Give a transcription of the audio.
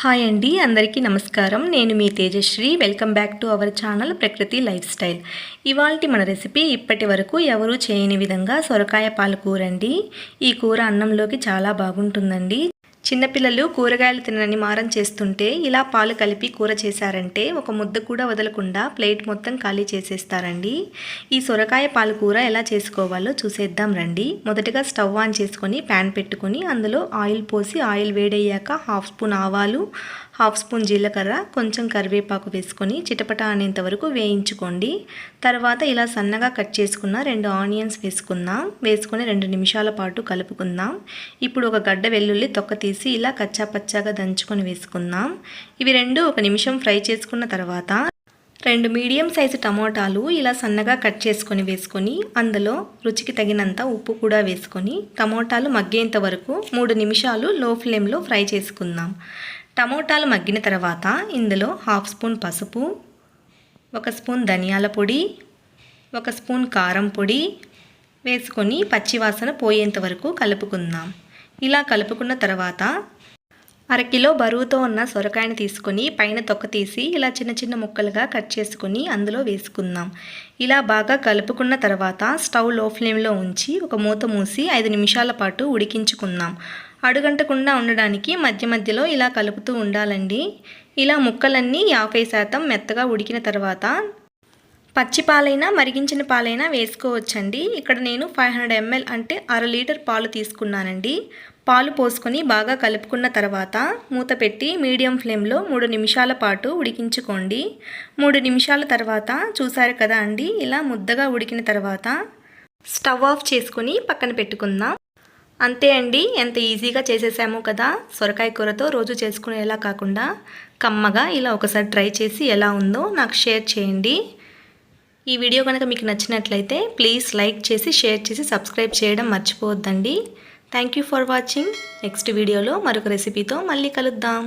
Hi అండి అందరికీ నమస్కారం. నేను మీ Tejashree. Welcome back to our channel Prakriti lifestyle. ఇవాల్టి మన రెసిపీ ఇప్పటి వరకు ఎవరూ చేయని విధంగా సొరకాయ పాలకూర అండి. ఈ కూర అన్నంలోకి చాలా బాగుంటుందండి. చిన్నపిల్లలు కూరగాయలు తినని మారం చేస్తుంటే ఇలా పాలు కలిపి కూర చేశారంటే ఒక ముద్ద కూడా వదలకుండా ప్లేట్ మొత్తం ఖాళీ చేసేస్తారండి. ఈ సొరకాయ పాలు కూర ఎలా చేసుకోవాలో చూసేద్దాం రండి. మొదటగా స్టవ్ ఆన్ చేసుకొని ప్యాన్ పెట్టుకొని అందులో ఆయిల్ పోసి ఆయిల్ వేడయ్యాక హాఫ్ స్పూన్ ఆవాలు హాఫ్ స్పూన్ జీలకర్ర కొంచెం కరివేపాకు వేసుకొని చిటపట అనేంత వరకు వేయించుకోండి. తర్వాత ఇలా సన్నగా కట్ చేసుకున్న రెండు ఆనియన్స్ వేసుకుందాం. వేసుకొని రెండు నిమిషాల పాటు కలుపుకుందాం. ఇప్పుడు ఒక గడ్డ వెల్లుల్లి తొక్క తీసి ఇలా కచ్చా పచ్చాగా దంచుకొని వేసుకుందాం. ఇవి రెండు ఒక నిమిషం ఫ్రై చేసుకున్న తర్వాత రెండు మీడియం సైజు టమోటాలు ఇలా సన్నగా కట్ చేసుకొని వేసుకొని అందులో రుచికి తగినంత ఉప్పు కూడా వేసుకొని టమోటాలు మగ్గేంత వరకు మూడు నిమిషాలు లో ఫ్లేమ్లో ఫ్రై చేసుకుందాం. టమోటాలు మగ్గిన తర్వాత ఇందులో హాఫ్ స్పూన్ పసుపు ఒక స్పూన్ ధనియాల పొడి ఒక స్పూన్ కారం పొడి వేసుకొని పచ్చివాసన పోయేంత వరకు కలుపుకుందాం. ఇలా కలుపుకున్న తర్వాత అరకిలో బరువుతో ఉన్న సొరకాయని తీసుకొని పైన తొక్క తీసి ఇలా చిన్న చిన్న ముక్కలుగా కట్ చేసుకుని అందులో వేసుకుందాం. ఇలా బాగా కలుపుకున్న తర్వాత స్టవ్లో ఫ్లేమ్లో ఉంచి ఒక మూత మూసి ఐదు నిమిషాల పాటు ఉడికించుకుందాం. అడుగంటకుండా ఉండడానికి మధ్య మధ్యలో ఇలా కలుపుతూ ఉండాలండి. ఇలా ముక్కలన్నీ యాభై శాతం మెత్తగా ఉడికిన తర్వాత పచ్చి పాలైనా మరిగించిన పాలైనా వేసుకోవచ్చండి. ఇక్కడ నేను ఫైవ్ హండ్రెడ్ ఎంఎల్ అంటే అర లీటర్ పాలు తీసుకున్నానండి. పాలు పోసుకొని బాగా కలుపుకున్న తర్వాత మూత పెట్టి మీడియం ఫ్లేమ్లో మూడు నిమిషాల పాటు ఉడికించుకోండి. మూడు నిమిషాల తర్వాత చూసారు కదా అండి ఇలా ముద్దగా ఉడికిన తర్వాత స్టవ్ ఆఫ్ చేసుకుని పక్కన పెట్టుకుందాం. అంతే అండి ఎంత ఈజీగా చేసేసాము కదా. సొరకాయ కూరతో రోజు చేసుకునేలా కాకుండా కమ్మగా ఇలా ఒకసారి ట్రై చేసి ఎలా ఉందో నాకు షేర్ చేయండి. ఈ వీడియో కనుక మీకు నచ్చినట్లయితే ప్లీజ్ లైక్ చేసి షేర్ చేసి సబ్స్క్రైబ్ చేయడం మర్చిపోవద్దండి. Thank you for watching next వీడియోలో మరొక రెసిపీతో మళ్ళీ కలుద్దాం.